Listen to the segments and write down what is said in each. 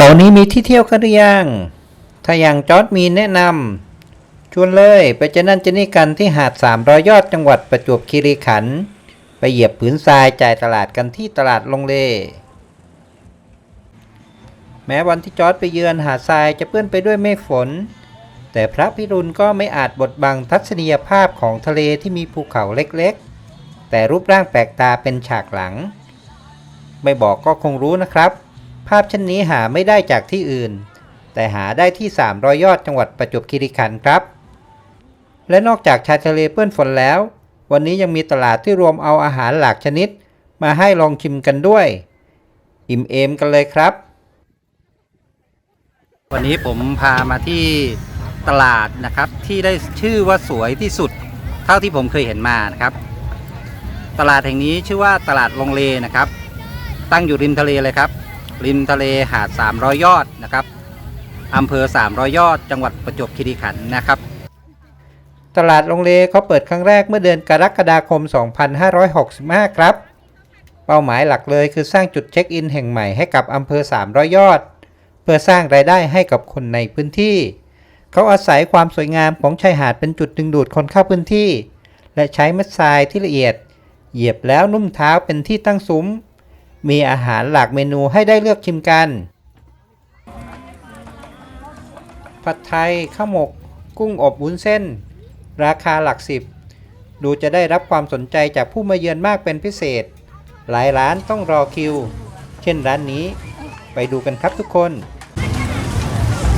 เสาร์นี้มีที่เที่ยวกันหรือยัง ถ้าอย่างจอร์ดมีแนะนำชวนเลยไปจะนั่นจะนี่กันที่หาด300ยอดจังหวัดประจวบคีรีขันธ์ไปเหยียบผืนทรายจ่ายตลาดกันที่ตลาดลงเล แม้วันที่จอร์ดไปเยือนหาดทรายจะเปื้อนไปด้วยเมฆฝน แต่พระพิรุณก็ไม่อาจบดบังทัศนียภาพของทะเลที่มีภูเขาเล็กๆ แต่รูปร่างแปลกตาเป็นฉากหลัง ไม่บอกก็คงรู้นะครับ ภาพเช่นนี้หาไม่ได้จากที่อื่น แต่หาได้ที่ 300 ยอดจังหวัดประจวบคีรีขันธ์ครับ และนอกจากชายทะเลเปื้อนฝนแล้ว วันนี้ยังมีตลาดที่รวมเอาอาหารหลากชนิด มาให้ลองชิมกันด้วย อิ่มเอมกันเลยครับ วันนี้ผมพามาที่ตลาดนะครับที่ได้ชื่อว่าสวยที่สุด เท่าที่ผมเคยเห็นมานะครับ ตลาดแห่งนี้ชื่อว่าตลาดลงเลนะครับ ตั้งอยู่ริมทะเลเลยครับ ริมทะเลหาด 300 ยอดนะครับอำเภอ 300 ยอด จังหวัดประจวบคีรีขันธ์นะครับ ตลาดลงเลเขาเปิดครั้งแรกเมื่อเดือนกรกฎาคม 2565 ครับ เป้าหมายหลักเลยคือสร้างจุดเช็คอินแห่งใหม่ให้กับอำเภอ 300 ยอด เพื่อสร้างรายได้ให้กับคนในพื้นที่ เขาอาศัยความสวยงามของชายหาดเป็นจุดดึงดูดคนเข้าพื้นที่ และใช้เม็ดทรายที่ละเอียด เหยียบแล้วนุ่มเท้าเป็นที่ตั้งซุ้ม มีอาหารหลากเมนูให้ได้เลือกชิมกัน ผัดไทย ข้าวหมก กุ้งอบวุ้นเส้น ราคาหลักสิบ ดูจะได้รับความสนใจจากผู้มาเยือนมากเป็นพิเศษ หลายร้านต้องรอคิว เช่นร้านนี้ ไปดูกันครับทุกคน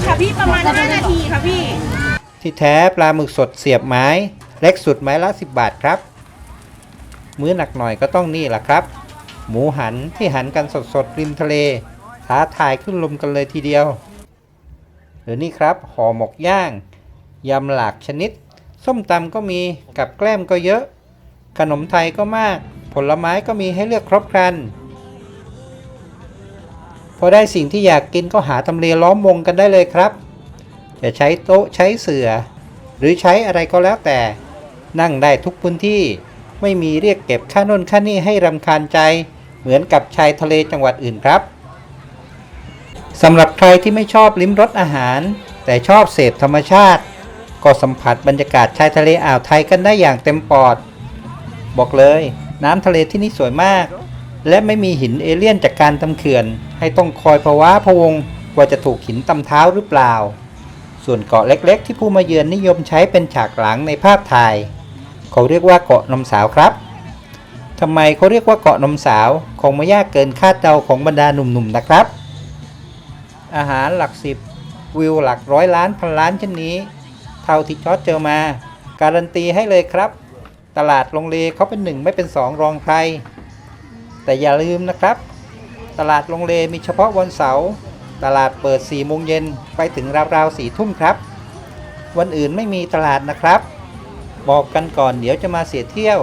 ค่ะพี่ประมาณ 5 นาทีค่ะพี่ ที่แท้ปลาหมึกสดเสียบไม้ เล็กสุดไม้ละ 10 บาทครับ มื้อหนักหน่อยก็ต้องนี่แหละครับ หมูหันที่หันกันสดๆริมทะเลท้าทายขึ้นลมกันเลยทีเดียว หรือนี่ครับห่อหมกย่าง ยำหลากชนิด ส้มตำก็มีกับแกล้มก็เยอะ ขนมไทยก็มาก ผลไม้ก็มีให้เลือกครบครัน พอได้สิ่งที่อยากกินก็หาทำเลล้อมวงกันได้เลยครับ จะใช้โต๊ะใช้เสือหรือใช้อะไรก็แล้วแต่ นั่งได้ทุกพื้นที่ไม่มีเรียกเก็บค่าน่นค่านี่ให้รำคาญใจ เหมือนกับชายทะเลจังหวัดอื่นครับสำหรับใครที่ไม่ชอบลิ้มรสอาหาร แต่ชอบเสพธรรมชาติ ก็สัมผัสบรรยากาศชายทะเลอ่าวไทยกันได้อย่างเต็มปอด บอกเลย น้ำทะเลที่นี่สวยมาก และไม่มีหินเอเลี่ยนจากการทำเขื่อน ให้ต้องคอยภาวะพะวงว่าจะถูกหินตำเท้าหรือเปล่า ส่วนเกาะเล็กๆ ที่ผู้มาเยือนนิยมใช้เป็นฉากหลังในภาพถ่าย เขาเรียกว่าเกาะนมสาวครับ ทำไมเขาเรียกว่าเกาะนมสาวคงไม่ยากเกินคาดเดาของบรรดาหนุ่มๆนะครับ อาหารหลักสิบวิวหลักร้อยล้านพันล้านเช่นนี้ เท่าที่จอร์จเจอมา การันตีให้เลยครับ ตลาดลงเลเขาเป็นหนึ่งไม่เป็นสองรองใคร แต่อย่าลืมนะครับ ตลาดลงเลมีเฉพาะวันเสาร์ตลาดเปิด4โมงเย็นไปถึงราวๆ4ทุ่มครับ วันอื่นไม่มีตลาดนะครับ บอกกันก่อนเดี๋ยวจะมาเสียเที่ยว